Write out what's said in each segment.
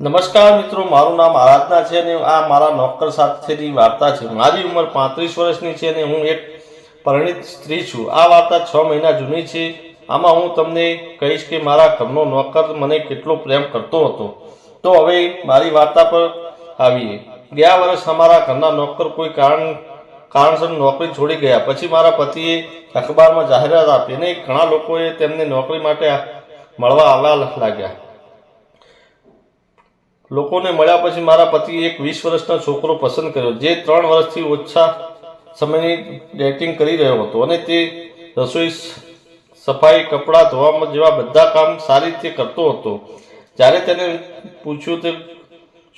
નમસ્કાર મિત્રો, મારું નામ આરાધના છે અને આ મારા નોકર સાથેની વાર્તા છે. મારી ઉંમર પાંત્રીસ વર્ષની છે અને હું એક પરિણિત સ્ત્રી છું. આ વાર્તા છ મહિના જૂની છે. આમાં હું તમને કહીશ કે મારા ઘરનો નોકર મને કેટલો પ્રેમ કરતો હતો. તો હવે મારી વાર્તા પર આવીએ. ગયા વર્ષ અમારા ઘરના નોકર કોઈ કારણ, કારણસર નોકરી છોડી ગયા. પછી મારા પતિએ અખબારમાં જાહેરાત આપી અને ઘણા લોકોએ તેમને નોકરી માટે મળવા આવવા લાગ્યા. લોકોને મળ્યા પછી મારા પતિએ એક વીસ વર્ષનો છોકરો પસંદ કર્યો, જે ત્રણ વર્ષથી ઓછા સમયની ડેટિંગ કરી રહ્યો હતો અને તે રસોઈ સફાઈ, કપડાં ધોવામાં જેવા બધા કામ સારી રીતે કરતો હતો. જ્યારે તેને પૂછ્યું તે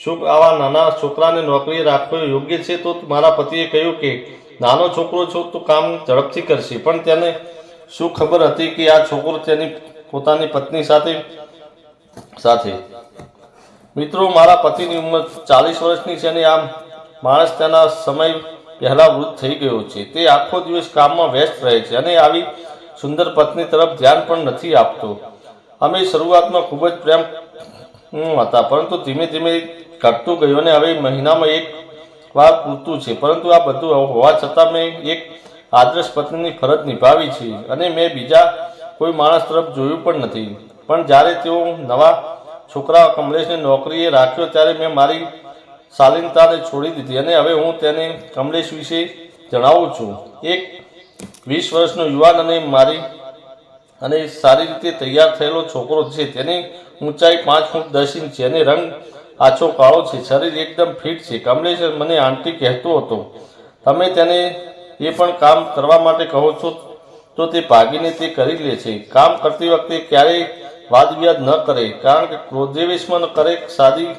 શું આવા નાના છોકરાને નોકરીએ રાખવો યોગ્ય છે, તો મારા પતિએ કહ્યું કે નાનો છોકરો છો તો કામ ઝડપથી કરશે. પણ તેને શું ખબર હતી કે આ છોકરો તેની, પોતાની પત્ની સાથે સાથે મિત્રો, મારા પતિની ઉંમર ચાલીસ વર્ષની છે અને આમ માણસ તેના સમય પહેલા વૃદ્ધ થઈ ગયો છે. તે આખો દિવસ કામમાં વ્યસ્ત રહે છે અને આવી સુંદર પત્ની તરફ ધ્યાન પણ નથી આપતો. અમે શરૂઆતમાં ખૂબ જ પ્રેમ હતા, પરંતુ ધીમે ધીમે ઘટતું ગયું અને હવે મહિનામાં એક વાર પૂરતું છે. પરંતુ આ બધું હોવા છતાં મેં એક આદર્શ પત્નીની ફરજ નિભાવી છે અને મેં બીજા કોઈ માણસ તરફ જોયું પણ નથી. પણ જ્યારે તેઓ નવા છોકરા કમલેશને નોકરીએ રાખ્યો ત્યારે મેં મારી શાલીનતાને છોડી દીધી અને હવે હું તેને કમલેશ વિશે જણાવું છું. એક વીસ વર્ષનો યુવાન અને મારી અને સારી રીતે તૈયાર થયેલો છોકરો છે. તેની ઊંચાઈ પાંચ ફૂટ દસ ઇંચ છે અને રંગ આછો કાળો છે. શરીર એકદમ ફિટ છે. કમલેશ મને આંટી કહેતો હતો, તમે તેને એ પણ કામ કરવા માટે કહો છો તો તે ભાગીને તે કરી લે છે. કામ કરતી વખતે ક્યારેય વાદ વિવાદ ન કરે, કારણ કે ક્રોધેવેશમાં ન કરે, સાદી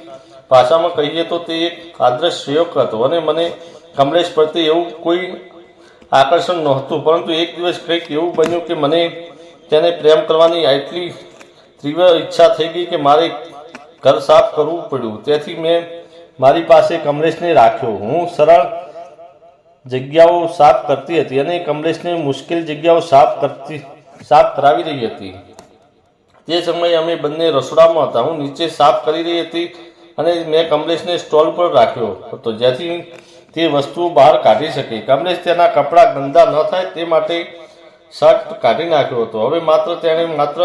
ભાષામાં કહીએ તો તે એક આદર્શ શ્રેયક હતો. અને મને કમલેશ પ્રત્યે એવું કોઈ આકર્ષણ નહોતું, પરંતુ એક દિવસ કંઈક એવું બન્યું કે મને તેને પ્રેમ કરવાની એટલી તીવ્ર ઈચ્છા થઈ ગઈ કે મારે ઘર સાફ કરવું પડ્યું. તેથી મેં મારી પાસે કમલેશને રાખ્યો. હું સરળ જગ્યાઓ સાફ કરતી હતી અને કમલેશને મુશ્કેલ જગ્યાઓ સાફ કરતી, સાફ કરાવી રહી હતી. તે સમયે અમે બંને રસોડામાં હતા, હું નીચે સાફ કરી રહી હતી અને મેં કમલેશને સ્ટોલ પર રાખ્યો હતો, જેથી તે વસ્તુઓ બહાર કાઢી શકે. કમલેશ તેના કપડાં ગંદા ન થાય તે માટે શર્ટ કાઢી નાખ્યો હતો. હવે માત્ર તેણે માત્ર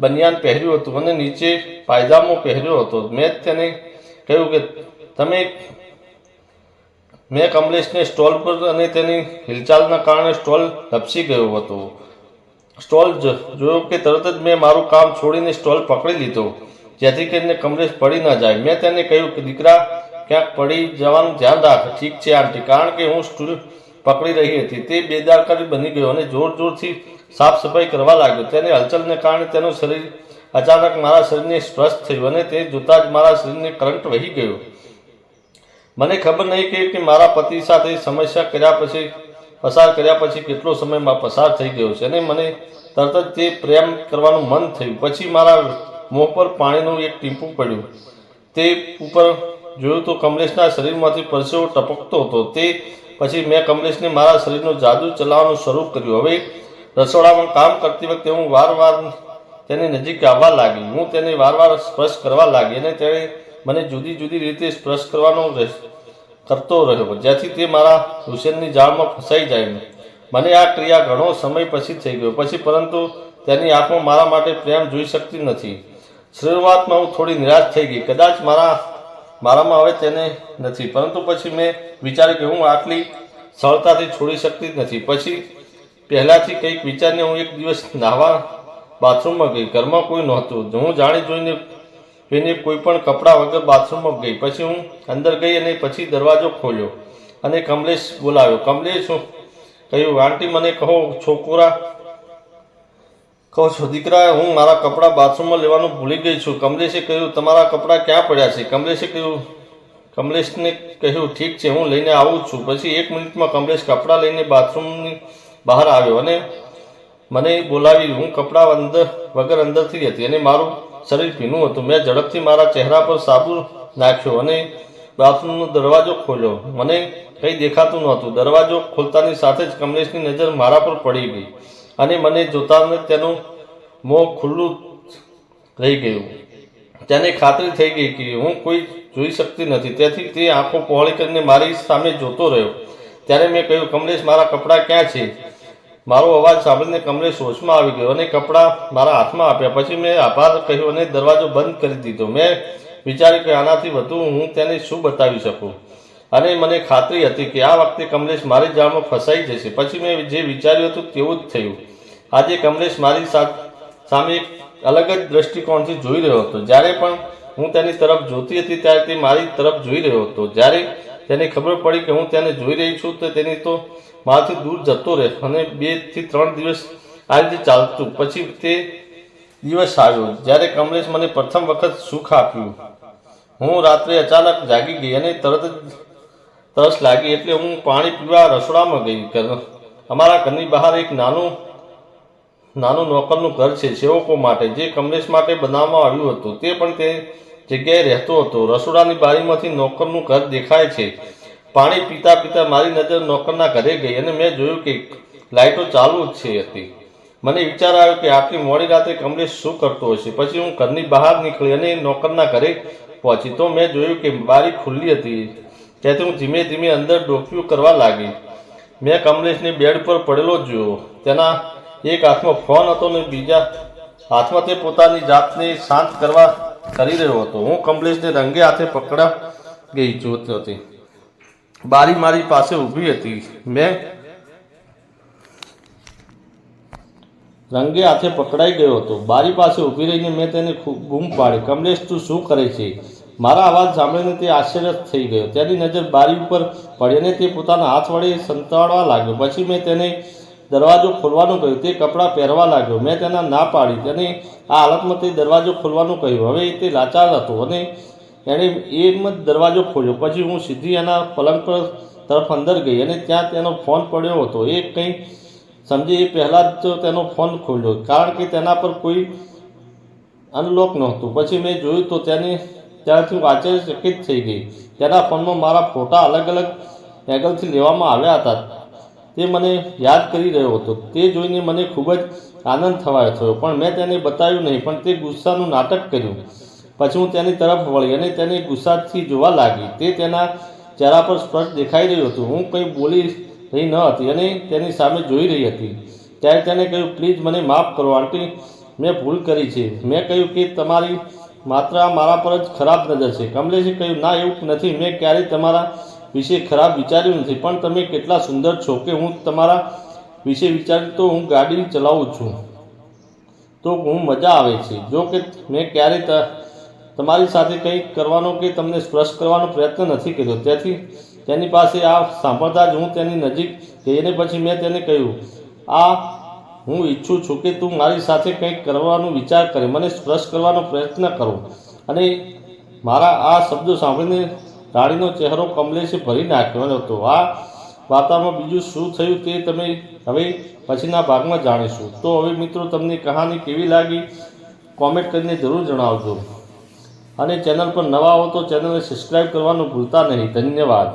બનિયાન પહેર્યું હતું અને નીચે પાયજામો પહેર્યો હતો. મેં તેને કહ્યું કે તમે, મેં કમલેશને સ્ટોલ પર અને તેની હિલચાલના કારણે સ્ટોલ લપસી ગયો હતો. સ્ટોલ જોયું કે તરત જ મેં મારું કામ છોડીને સ્ટોલ પકડી લીધો. જેથી કરીને કમલેશ પડી ન જાય. મેં તેને કહ્યું કે, દીકરા, ક્યાંક પડી જવાનું ધ્યાન રાખ. ઠીક છે, આંટી. કારણ કે હું સ્ટૂલ પકડી રહી હતી. તે બેદારકારી બની ગયો અને જોર જોરથી સાફ સફાઈ કરવા લાગ્યો. તેને હલચલને કારણે તેનું શરીર અચાનક મારા શરીરને સ્પર્શ થયું અને તે જોતાં જ મારા શરીરને કરંટ વહી ગયો. મને ખબર નહીં કે કે મારા પતિ સાથે સમસ્યા કર્યા પછી પસાર કર્યા પછી કેટલો સમયમાં પસાર થઈ ગયો છે અને મને તરત જ તે પ્રેમ કરવાનું મન થયું. પછી મારા મોં પર પાણીનું એક ટીપું પડ્યું. તે ઉપર જોયું તો કમલેશના શરીરમાંથી પરસેવો ટપકતો હતો. તે પછી મેં કમલેશને મારા શરીરનો જાદુ ચલાવવાનું શરૂ કર્યું. હવે રસોડામાં કામ કરતી વખતે હું વારવાર તેની નજીક આવવા લાગી. હું તેને વારવાર સ્પર્શ કરવા લાગી અને તેણે મને જુદી જુદી રીતે સ્પર્શ કરવાનો કરતો રહ્યો. જેથી તે મારા હુસેનની જાળમાં ફસાઈ જાય મને આ ક્રિયા ઘણો સમય પછી થઈ ગયો. પછી પરંતુ તેની આંખમાં મારા માટે પ્રેમ જોઈ શકતી નથી. શરૂઆતમાં હું થોડી નિરાશ થઈ ગઈ. કદાચ મારા, મારામાં હવે તેને નથી. પરંતુ પછી મેં વિચાર્યું કે હું આટલી સરળતાથી છોડી શકતી જ નથી. પછી પહેલાંથી કંઈક વિચારીને હું એક દિવસ નાહવા બાથરૂમમાં ગઈ. ઘરમાં કોઈ નહોતું. હું જાણી જોઈને જોઈને કોઈ પણ કપડાં વગર બાથરૂમમાં ગઈ. પછી હું અંદર ગઈ અને પછી દરવાજો ખોલ્યો અને કમલેશ બોલાવ્યો, કમલેશ, હું કહ્યું, આંટી, મને કહો, છોકરા, કહો છો, દીકરા, હું મારા કપડાં બાથરૂમમાં લેવાનું ભૂલી ગઈ છું. કમલેશે કહ્યું, તમારા કપડાં ક્યાં પડ્યા છે? કમલેશે કહ્યું, કમલેશને કહ્યું, ઠીક છે, હું લઈને આવું છું. પછી એક મિનિટમાં કમલેશ કપડાં લઈને બાથરૂમની બહાર આવ્યો અને મને બોલાવી, હું કપડાં અંદર, વગર અંદરથી હતી અને મારું શરીર ભીનું હતું. મેં ઝડપથી મારા ચહેરા પર સાબુ નાખ્યો અને બાથરૂમનો દરવાજો ખોલ્યો. મને કંઈ દેખાતું નહોતું. દરવાજો ખોલતાની સાથે જ કમલેશની નજર મારા પર પડી ગઈ અને મને જોતાને તેનું મોં ખુલ્લું રહી ગયું. તેને ખાતરી થઈ ગઈ કે હું કોઈ જોઈ શકતી નથી. તેથી તે આંખો પહોળી કરીને મારી સામે જોતો રહ્યો. ત્યારે મેં કહ્યું, કમલેશ, મારા કપડાં ક્યાં છે? મારો અવાજ સાંભળીને કમલેશ હોશમાં આવી ગયો અને કપડાં મારા હાથમાં આપ્યા. પછી મેં આભાર કહ્યો અને દરવાજો બંધ કરી દીધો. મેં વિચાર્યું કે આનાથી વધુ હું તેને શું બતાવી શકું? અને મને ખાતરી હતી કે આ વખતે કમલેશ મારી જાળમાં ફસાઈ જશે. પછી મેં જે વિચાર્યું હતું તેવું જ થયું. આજે કમલેશ મારી સામે એક અલગ જ દ્રષ્ટિકોણથી જોઈ રહ્યો હતો. જ્યારે પણ હું તેની તરફ જોતી હતી ત્યારે તે મારી તરફ જોઈ રહ્યો હતો. જ્યારે તેને ખબર પડી કે હું તેને જોઈ રહી છું, તો તેની તો મારાથી દૂર જતો રહે અને બેથી ત્રણ દિવસ આ રીતે ચાલતું. પછી તે દિવસ આવ્યો, જ્યારે કમલેશ મને પ્રથમ વખત સુખ આપ્યું. હું રાત્રે અચાનક જાગી ગઈ અને તરત જ તરસ લાગી એટલે હું પાણી પીવા રસોડામાં ગઈ. અમારા ઘરની બહાર એક નાનું નાનું નોકરનું ઘર છે સેવકો માટે, જે કમલેશ માટે બનાવવામાં આવ્યું હતું. તે પણ તે જગ્યાએ રહેતો હતો. રસોડાની બારીમાંથી નોકરનું ઘર દેખાય છે. પાણી પીતા પીતા મારી નજર નોકરના ઘરે ગઈ અને મેં જોયું કે લાઇટો ચાલુ જ છે હતી. મને વિચાર આવ્યો કે આટલી મોડી રાત્રે કમલેશ શું કરતો હશે? પછી હું ઘરની બહાર નીકળી અને નોકરના ઘરે પહોંચી તો મેં જોયું કે બારી ખુલ્લી હતી. ત્યાંથી હું ધીમે ધીમે અંદર ડોક્યું કરવા લાગી. મેં કમલેશને બેડ પર પડેલો જોયો. તેના એક હાથમાં ફોન હતો ને બીજા હાથમાં તે પોતાની જાતને શાંત કરવા કરી રહ્યો હતો. હું કમલેશને રંગે હાથે પકડા ગઈ જોતી હતી. બારી મારી પાસે ઊભી હતી. મેં રંગે હાથે પકડાઈ ગયો હતો. બારી પાસે ઊભી રહીને મેં તેને ખૂબ બૂમ પાડી. કમલેશ, તું શું કરે છે? મારા અવાજ સાંભળીને તે આશ્ચર્ય થઈ ગયો. તેની નજર બારી ઉપર પડી અને તે પોતાના હાથ વડે સંતાડવા લાગ્યો. પછી મેં તેને દરવાજો ખોલવાનું કહ્યું. તે કપડાં પહેરવા લાગ્યો. મેં તેના ના પાડી તેને આ હાલતમાં તે દરવાજો ખોલવાનું કહ્યું. હવે તે લાચાર હતો અને એણે એમ જ દરવાજો ખોલ્યો. પછી હું સીધી એના પલંગ પર તરફ અંદર ગઈ અને ત્યાં તેનો ફોન પડ્યો હતો. એ કંઈ સમજી એ પહેલાં જ તેનો ફોન ખોલ્યો. કારણ કે તેના પર કોઈ અનલોક નહોતું. પછી મેં જોયું તો તેને ત્યારથી હું આશ્ચર્યચકિત થઈ ગઈ. તેના ફોનમાં મારા ફોટા અલગ અલગ એંગલથી લેવામાં આવ્યા હતા. તે મને યાદ કરી રહ્યો હતો. તે જોઈને મને ખૂબ જ આનંદ થવાયો થયો, પણ મેં તેને બતાવ્યું નહીં, પણ તે ગુસ્સાનું નાટક કર્યું. પછી હું તેની તરફ વળી અને તેને ગુસ્સાથી જોવા લાગી. તે તેના ચહેરા પર સ્પષ્ટ દેખાઈ રહ્યું હતું. હું કંઈ બોલી રહી ન હતી અને તેની સામે જોઈ રહી હતી. ત્યારે તેને કહ્યું, પ્લીઝ મને માફ કરો, આંટી, મેં ભૂલ કરી છે. મેં કહ્યું કે તમારી માત્ર મારા પર જ ખરાબ નજર છે. કમલેશે કહ્યું, ના, એવું નથી. મેં ક્યારેય તમારા વિશે ખરાબ વિચાર્યું નથી. પણ તમે કેટલા સુંદર છો કે હું તમારા વિશે વિચારું તો હું ગાડી ચલાવું છું. તો હું મજા આવે છે. જો કે મેં ક્યારેય તમારી સાથે કંઈક કરવાનો કે તમને સ્પર્શ કરવાનો પ્રયત્ન નથી કર્યો. તેથી તેની પાસે આ સાંભળતા જ હું તેની નજીક જઈને પછી મેં તેને કહ્યું, આ, હું ઈચ્છું છું કે તું મારી સાથે કંઈક કરવાનો વિચાર કરે. મને સ્પર્શ કરવાનો પ્રયત્ન કરો. અને મારા આ શબ્દો સાંભળીને રાણીનો ચહેરો કમલેશે ભરી નાખ્યો હતો આ વાર્તામાં બીજું શું થયું તે તમે હવે પછીના ભાગમાં જાણીશું. તો હવે મિત્રો તમને કહાની કેવી લાગી કોમેન્ટ કરીને જરૂર જણાવજો. અને ચેનલ પર નવા હો તો ચેનલને સબસ્ક્રાઈબ કરવાનું ભૂલતા નહીં. ધન્યવાદ.